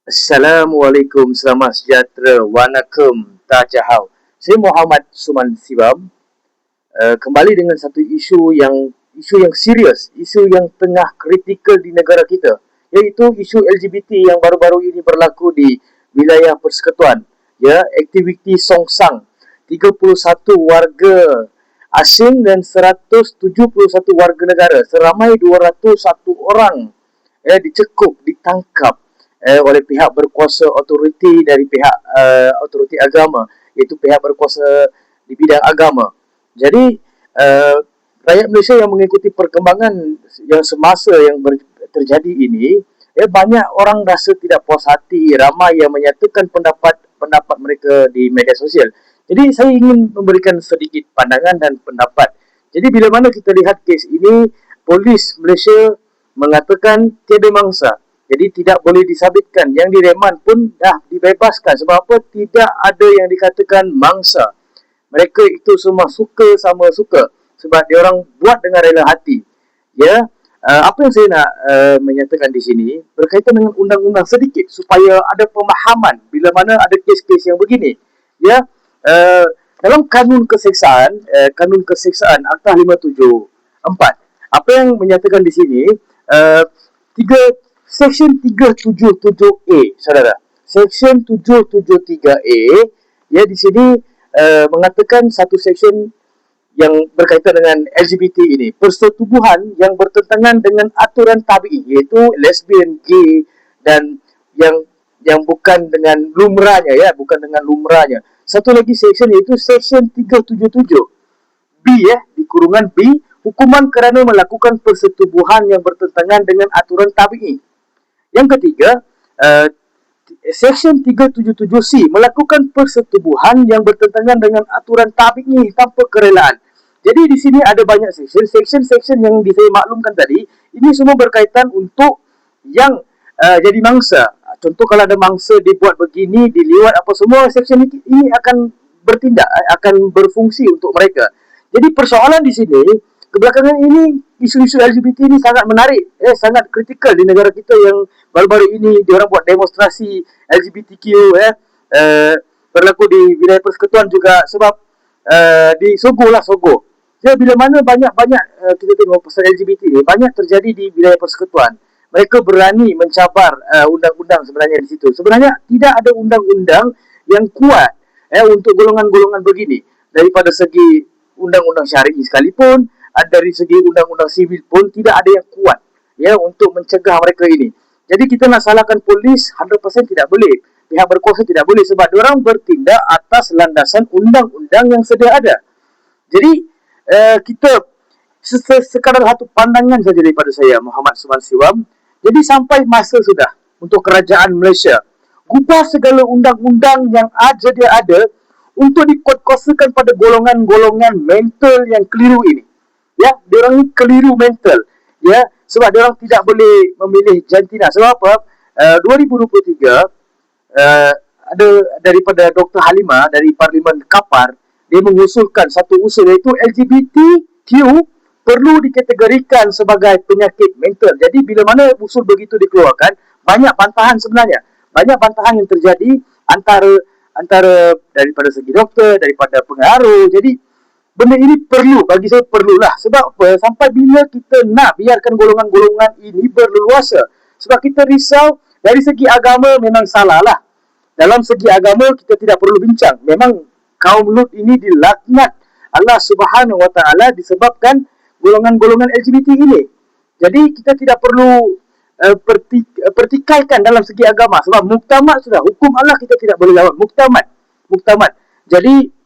Assalamualaikum, selamat sejahtera, wanakum, tajahau. Saya Muhammad Suman Sibam. Uh, kembali dengan satu isu yang isu yang serius, isu yang tengah kritikal di negara kita, iaitu isu LGBT yang baru-baru ini berlaku di wilayah Persekutuan. Ya, aktiviti Songsang. 31 warga asing dan 171 warga negara seramai 201 orang eh, dicekup, ditangkap eh, oleh pihak berkuasa otoriti dari pihak uh, otoriti agama iaitu pihak berkuasa di bidang agama. Jadi uh, rakyat Malaysia yang mengikuti perkembangan yang semasa yang ber, terjadi ini eh, banyak orang rasa tidak puas hati, ramai yang menyatakan pendapat pendapat mereka di media sosial. Jadi saya ingin memberikan sedikit pandangan dan pendapat. Jadi bila mana kita lihat kes ini, polis Malaysia mengatakan tiada mangsa. Jadi tidak boleh disabitkan. Yang direman pun dah dibebaskan. Sebab apa? Tidak ada yang dikatakan mangsa. Mereka itu semua suka sama suka. Sebab dia orang buat dengan rela hati. Ya, uh, apa yang saya nak uh, menyatakan di sini berkaitan dengan undang-undang sedikit supaya ada pemahaman bila mana ada kes-kes yang begini. Ya, uh, dalam kanun keseksaan, uh, kanun keseksaan Akta 574, apa yang menyatakan di sini, uh, tiga Seksyen 377A, saudara. Seksyen 773A, ya di sini uh, mengatakan satu seksyen yang berkaitan dengan LGBT ini. Persetubuhan yang bertentangan dengan aturan tabi'i, iaitu lesbian, gay dan yang yang bukan dengan lumrahnya, ya, bukan dengan lumrahnya. Satu lagi seksyen iaitu seksyen 377 B, ya, di kurungan B, hukuman kerana melakukan persetubuhan yang bertentangan dengan aturan tabi'i. Yang ketiga, uh, Seksyen 377C melakukan persetubuhan yang bertentangan dengan aturan tabi'i tanpa kerelaan. Jadi di sini ada banyak seksyen. Seksyen-seksyen yang saya maklumkan tadi, ini semua berkaitan untuk yang uh, jadi mangsa. Contoh kalau ada mangsa dibuat begini, diliwat apa semua, seksyen ini akan bertindak, akan berfungsi untuk mereka. Jadi persoalan di sini, kebelakangan ini isu-isu LGBT ini sangat menarik, eh sangat kritikal di negara kita yang baru-baru ini dia orang buat demonstrasi LGBTQ eh uh, berlaku di wilayah persekutuan juga sebab uh, di Sogo lah Sogo. Jadi bila mana banyak-banyak uh, kita tengok pasal LGBT ni banyak terjadi di wilayah persekutuan. Mereka berani mencabar uh, undang-undang sebenarnya di situ. Sebenarnya tidak ada undang-undang yang kuat eh untuk golongan-golongan begini daripada segi undang-undang syar'i sekalipun dari segi undang-undang sivil pun tidak ada yang kuat ya untuk mencegah mereka ini. Jadi kita nak salahkan polis 100% tidak boleh. Pihak berkuasa tidak boleh sebab orang bertindak atas landasan undang-undang yang sedia ada. Jadi uh, kita sekadar satu pandangan saja daripada saya Muhammad Suman Siwam. Jadi sampai masa sudah untuk kerajaan Malaysia gubah segala undang-undang yang ada dia ada untuk dikot-kosakan pada golongan-golongan mental yang keliru ini ya dia orang keliru mental. Ya sebab dia orang tidak boleh memilih jantina. Sebab apa? Uh, 2023 uh, ada daripada Dr Halima dari Parlimen Kapar dia mengusulkan satu usul iaitu LGBTQ perlu dikategorikan sebagai penyakit mental. Jadi bila mana usul begitu dikeluarkan banyak bantahan sebenarnya. Banyak bantahan yang terjadi antara antara daripada segi doktor daripada pengaruh. Jadi benda ini perlu bagi saya perlulah. Sebab apa? Sampai bila kita nak biarkan golongan-golongan ini berleluasa? Sebab kita risau dari segi agama memang salah lah dalam segi agama kita tidak perlu bincang. Memang kaum Lut ini dilaknat. Allah Subhanahu Wa Taala disebabkan golongan-golongan LGBT ini. Jadi kita tidak perlu uh, pertik, uh, pertikaikan dalam segi agama. Sebab muktamad sudah hukum Allah kita tidak boleh lawan. Muktamad. Muktamad. Jadi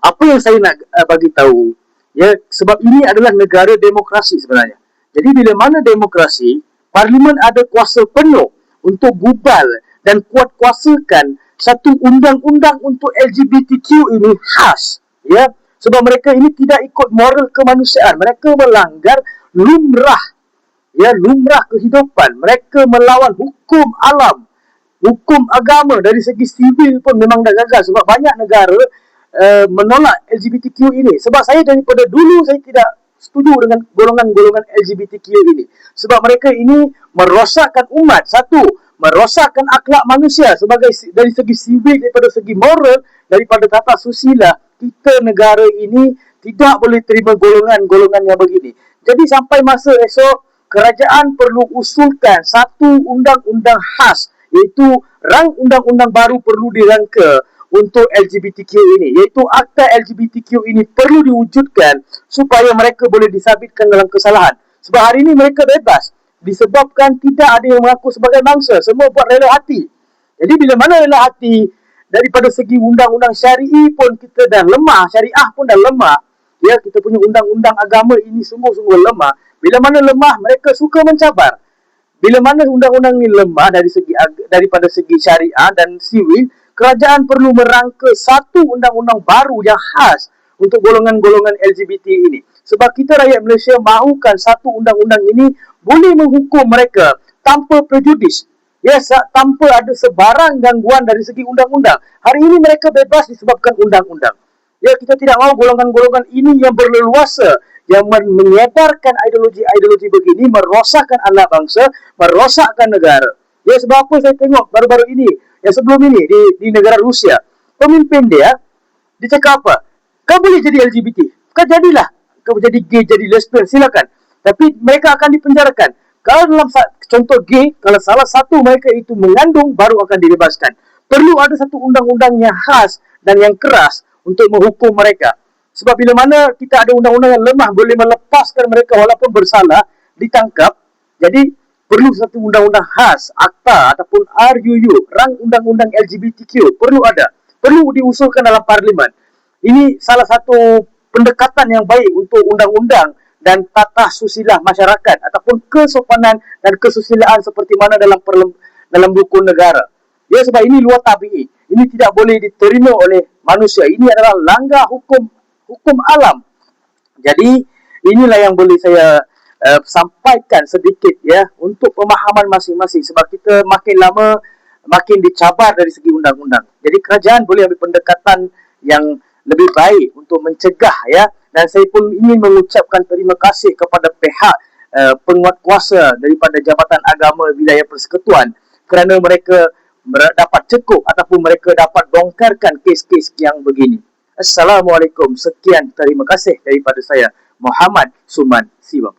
apa yang saya nak uh, bagi tahu ya sebab ini adalah negara demokrasi sebenarnya. Jadi bila mana demokrasi parlimen ada kuasa penuh untuk gubal dan kuat kuasakan satu undang-undang untuk LGBTQ ini khas ya. Sebab mereka ini tidak ikut moral kemanusiaan. Mereka melanggar lumrah ya lumrah kehidupan. Mereka melawan hukum alam hukum agama. Dari segi sivil pun memang dah gagal sebab banyak negara uh, menolak LGBTQ ini. Sebab saya daripada dulu saya tidak setuju dengan golongan-golongan LGBTQ ini. Sebab mereka ini merosakkan umat. Satu merosakkan akhlak manusia sebagai dari segi sivil daripada segi moral daripada tata susila. Kita negara ini tidak boleh terima golongan-golongan yang begini. Jadi sampai masa esok kerajaan perlu usulkan satu undang-undang khas iaitu rang undang-undang baru perlu dirangka untuk LGBTQ ini. Iaitu akta LGBTQ ini perlu diwujudkan supaya mereka boleh disabitkan dalam kesalahan. Sebab hari ini mereka bebas. Disebabkan tidak ada yang mengaku sebagai bangsa semua buat rela hati. Jadi bila mana rela hati daripada segi undang-undang syari'i pun kita dah lemah syariah pun dah lemah. Ya kita punya undang-undang agama ini sungguh-sungguh lemah. Bila mana lemah mereka suka mencabar. Bila mana undang-undang ini lemah dari segi daripada segi syariah dan sivil, kerajaan perlu merangka satu undang-undang baru yang khas untuk golongan-golongan LGBT ini. Sebab kita rakyat Malaysia mahukan satu undang-undang ini boleh menghukum mereka tanpa prejudis. Yes, tanpa ada sebarang gangguan dari segi undang-undang. Hari ini mereka bebas disebabkan undang-undang. Ya, kita tidak mahu golongan-golongan ini yang berleluasa yang menyebarkan ideologi-ideologi begini merosakkan anak bangsa, merosakkan negara. Ya sebab apa saya tengok baru-baru ini, yang sebelum ini di, di negara Rusia, pemimpin dia, dia cakap apa? Kau boleh jadi LGBT. Kau jadilah. Kau jadi gay, jadi lesbian, silakan. Tapi mereka akan dipenjarakan. Kalau dalam contoh gay, kalau salah satu mereka itu mengandung, baru akan dibebaskan. Perlu ada satu undang-undang yang khas dan yang keras untuk menghukum mereka. Sebab bila mana kita ada undang-undang yang lemah boleh melepaskan mereka walaupun bersalah ditangkap. Jadi perlu satu undang-undang khas akta ataupun RUU rang undang-undang LGBTQ perlu ada. Perlu diusulkan dalam parlimen. Ini salah satu pendekatan yang baik untuk undang-undang dan tata susila masyarakat ataupun kesopanan dan kesusilaan seperti mana dalam dalam buku negara. Ya sebab ini luar tabii. Ini tidak boleh diterima oleh manusia. Ini adalah langgar hukum hukum alam. Jadi inilah yang boleh saya uh, sampaikan sedikit ya untuk pemahaman masing-masing sebab kita makin lama makin dicabar dari segi undang-undang. Jadi kerajaan boleh ambil pendekatan yang lebih baik untuk mencegah ya dan saya pun ingin mengucapkan terima kasih kepada pihak uh, penguat kuasa daripada Jabatan Agama Wilayah Persekutuan kerana mereka dapat cekup ataupun mereka dapat bongkarkan kes-kes yang begini. Assalamualaikum. Sekian terima kasih daripada saya Muhammad Suman Siwam.